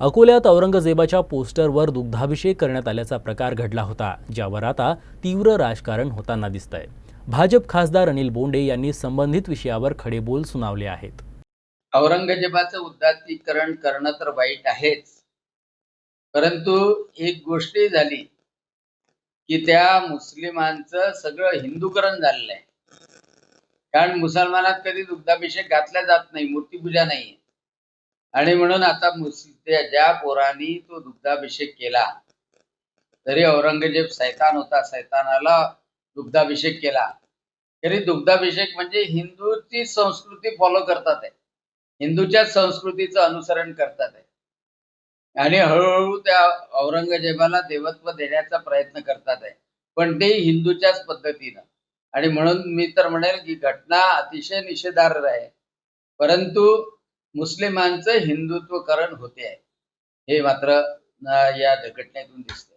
अकोल्यात औरंगजेबाच्या पोस्टरवर दुग्धाभिषेक करण्यात आल्याचा प्रकार घडला होता ज्यावर आता तीव्र राजकारण होताना दिसतंय. भाजप खासदार अनिल बोंडे यांनी संबंधित विषयावर खडे बोल सुनावले आहेत. औरंगजेबाचं उदात्तीकरण करणं तर वाईट आहेच. परंतु एक गोष्ट झाली की त्या मुस्लिमांचं सगळं हिंदूकरण झालेलं आहे. कारण मुसलमानात कधी दुग्धाभिषेक घातला जात नाही मूर्तीपूजा नाही. आणि म्हणून आता मुस ज्या पोरांनी तो दुग्धाभिषेक केला तरी औरंगजेब सैतान होता सैतानाला दुग्धाभिषेक केला. तरी दुग्धाभिषेक म्हणजे हिंदूची संस्कृती फॉलो करतात आहे हिंदूच्या संस्कृतीचं अनुसरण करतात आहे आणि हळूहळू त्या औरंगजेबाला देवत्व देण्याचा प्रयत्न करतात आहे पण ते हिंदूच्याच पद्धतीनं. आणि म्हणून मी तर म्हणेल की घटना अतिशय निषेधार्ह आहे. परंतु मुस्लिमांचं हिंदुत्वकरण होते आहे. हे मात्र या घटनेतून दिसतंय.